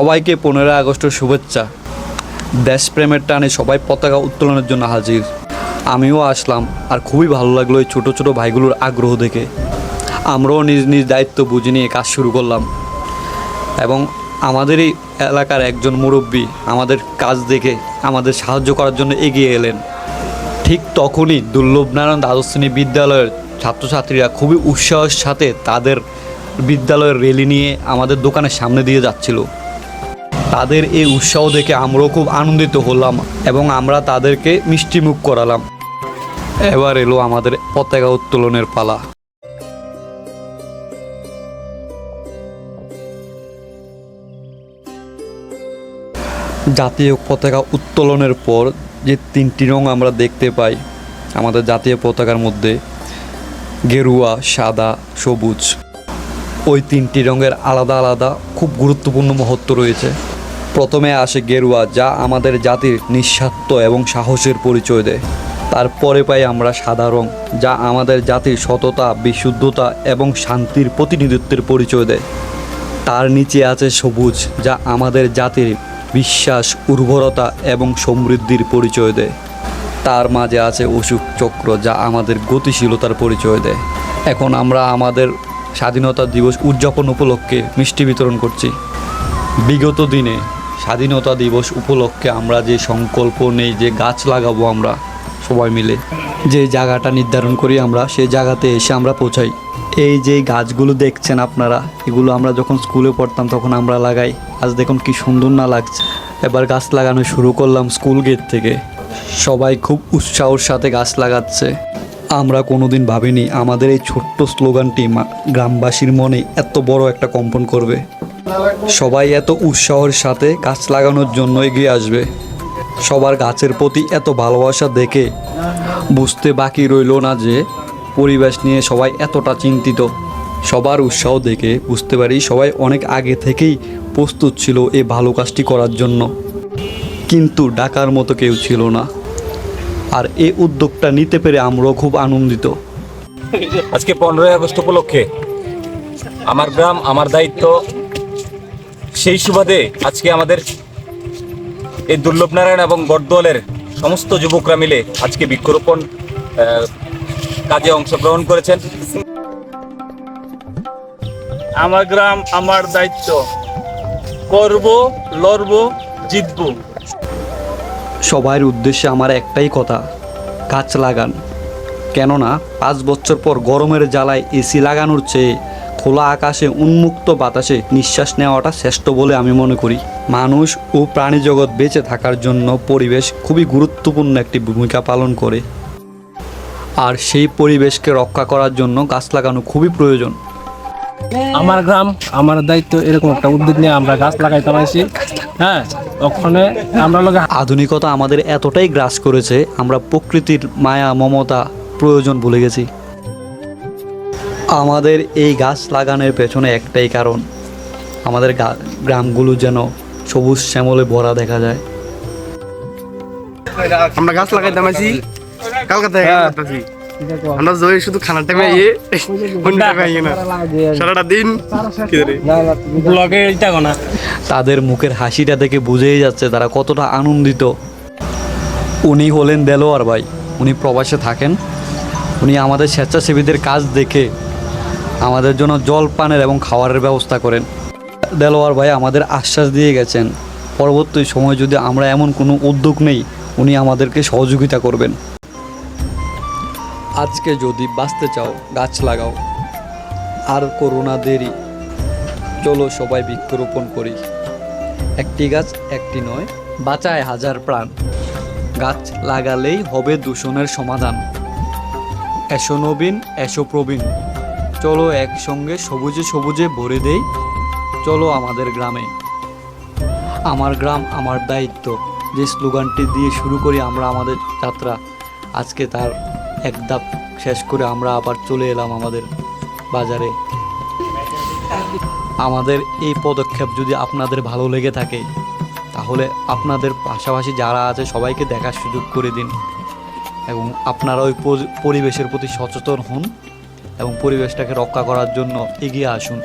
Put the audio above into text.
সবাইকে পনেরোই আগস্টের শুভেচ্ছা। দেশপ্রেমের টানে সবাই পতাকা উত্তোলনের জন্য হাজির। আমিও আসলাম আর খুবই ভালো লাগল এই ছোটো ছোটো ভাইগুলোর আগ্রহ দেখে। আমরাও নিজ নিজ দায়িত্ব বুঝে নিয়ে কাজ শুরু করলাম। এবং আমাদের এই এলাকার একজন মুরব্বী আমাদের কাজ দেখে আমাদের সাহায্য করার জন্য এগিয়ে এলেন। ঠিক তখনই দুর্লভনারায়ণ দ্বাদশ শ্রেণি বিদ্যালয়ের ছাত্রছাত্রীরা খুবই উৎসাহের সাথে তাদের বিদ্যালয়ের রেলি নিয়ে আমাদের দোকানের সামনে দিয়ে যাচ্ছিল। তাদের এই উৎসাহ দেখে আমরাও খুব আনন্দিত হলাম এবং আমরা তাদেরকে মিষ্টিমুখ করালাম। এবার এলো আমাদের পতাকা উত্তোলনের পালা। জাতীয় পতাকা উত্তোলনের পর যে তিনটি রং আমরা দেখতে পাই, আমাদের জাতীয় পতাকার মধ্যে গেরুয়া, সাদা, সবুজ, ওই তিনটি রঙের আলাদা আলাদা খুব গুরুত্বপূর্ণ মহত্ব রয়েছে। প্রথমে আসে গেরুয়া যা আমাদের জাতির নিঃস্বার্থ এবং সাহসের পরিচয় দেয়। তারপরে পাই আমরা সাদা রং, যা আমাদের জাতির সততা, বিশুদ্ধতা এবং শান্তির প্রতিনিধিত্বের পরিচয় দেয়। তার নিচে আছে সবুজ, যা আমাদের জাতির বিশ্বাস, উর্বরতা এবং সমৃদ্ধির পরিচয় দেয়। তার মাঝে আছে অশোক চক্র, যা আমাদের গতিশীলতার পরিচয় দেয়। এখন আমরা আমাদের স্বাধীনতা দিবস উদযাপন উপলক্ষে মিষ্টি বিতরণ করছি। বিগত দিনে স্বাধীনতা দিবস উপলক্ষে আমরা যে সংকল্প নেই, যে গাছ লাগাবো আমরা সবাই মিলে, যে জায়গাটা নির্ধারণ করি আমরা, সেই জায়গাতে এসে আমরা পৌঁছাই। এই যে গাছগুলো দেখছেন আপনারা, এগুলো আমরা যখন স্কুলে পড়তাম তখন আমরা লাগাই। আজ দেখুন কি সুন্দর না লাগছে। এবার গাছ লাগানো শুরু করলাম স্কুল গেট থেকে। সবাই খুব উৎসাহর সাথে গাছ লাগাচ্ছে। আমরা কোনোদিন ভাবিনি, আমাদের এই ছোট্ট স্লোগানটি গ্রামবাসীর মনে এত বড় একটা কম্পন করবে। সবাই এত উৎসাহের সাথে গাছ লাগানোর জন্য এগিয়ে আসবে। সবার গাছের প্রতি এত ভালোবাসা দেখে বুঝতে বাকি রইল না যে পরিবেশ নিয়ে সবাই এতটা চিন্তিত। সবার উৎসাহ দেখে বুঝতে পারি সবাই অনেক আগে থেকেই প্রস্তুত ছিল এই ভালো কাজটি করার জন্য। কিন্তু ডাকার মতো কেউ ছিল না। আর এই উদ্যোগটা নিতে পেরে আমরাও খুব আনন্দিত। আজকে পনেরোই আগস্ট উপলক্ষে আমার গ্রাম, আমার দায়িত্ব সেই সুবাদে আজকে আমাদের এই দুর্লভ নারায়ণ এবং বটদলের সমস্ত যুবকরা মিলে আজকে বৃক্ষরোপণ কাজে অংশগ্রহণ করেছেন। আমার গ্রাম আমার দায়িত্ব। করব লড়ব জিতব। সবার উদ্দেশ্যে আমার একটাই কথা গাছ লাগান। কেননা পাঁচ বছর পর গরমের জ্বালায় এসি লাগানোর চেয়ে খোলা আকাশে উন্মুক্ত বাতাসে নিঃশ্বাস নেওয়াটা শ্রেষ্ঠ বলে আমি মনে করি। মানুষ ও প্রাণী জগৎ বেঁচে থাকার জন্য পরিবেশ খুবই গুরুত্বপূর্ণ একটি ভূমিকা পালন করে। আর সেই পরিবেশকে রক্ষা করার জন্য গাছ লাগানো খুবই প্রয়োজন। আমার গ্রাম আমার দায়িত্ব এরকম একটা উদ্যোগ নিয়ে আমরা গাছ লাগাইতে পারছি। হ্যাঁ ওখানে আমরা লোক আধুনিকতা আমাদের এতটাই গ্রাস করেছে আমরা প্রকৃতির মায়া মমতা প্রয়োজন ভুলে গেছি। আমাদের এই গাছ লাগানোর পেছনে একটাই কারণ। আমাদের গ্রামগুলো যেন সবুজ শ্যামলে ভরা দেখা যায়। আমরা গাছ লাগাইতাম আছি কালকাতা থেকে করতেছি আমরা জয় শুধু খানার টাইমে ইয়ে অন্য টাইমে না। সারাটা দিন ব্লগে এটা না। তাদের মুখের হাসিটা দেখে বুঝেই যাচ্ছে তারা কতটা আনন্দিত। উনি হলেন দেলোয়ার ভাই। উনি প্রবাসে থাকেন। উনি আমাদের স্বেচ্ছাসেবীদের কাজ দেখে আমাদের জন্য জল, পানের এবং খাওয়ারের ব্যবস্থা করেন। দেলোয়ার ভাই আমাদের আশ্বাস দিয়ে গেছেন, পরবর্তী সময় যদি আমরা এমন কোনো উদ্যোগ নেই, উনি আমাদেরকে সহযোগিতা করবেন। আজকে যদি বাঁচতে চাও, গাছ লাগাও। আর করোনা দেরি। চলো সবাই বৃক্ষরোপণ করি। একটি গাছ একটি নয়, বাঁচায় হাজার প্রাণ। গাছ লাগালেই হবে দূষণের সমাধান। এসো নবীন, এসো প্রবীণ। চলো একসঙ্গে সবুজে সবুজে ভরে দেই। চলো আমাদের গ্রামে। আমার গ্রাম আমার দায়িত্ব। যে স্লোগানটি দিয়ে শুরু করি আমরা আমাদের যাত্রা। আজকে তার এক ধাপ শেষ করে আমরা আবার চলে এলাম আমাদের বাজারে। আমাদের এই পদক্ষেপ যদি আপনাদের ভালো লেগে থাকে, তাহলে আপনাদের পাশাপাশি যারা আছে সবাইকে দেখার সুযোগ করে দিন। এবং আপনারা ওই পরিবেশের প্রতি সচেতন হন। এবং পরিবেশটাকে রক্ষা করার জন্য এগিয়ে আসুন।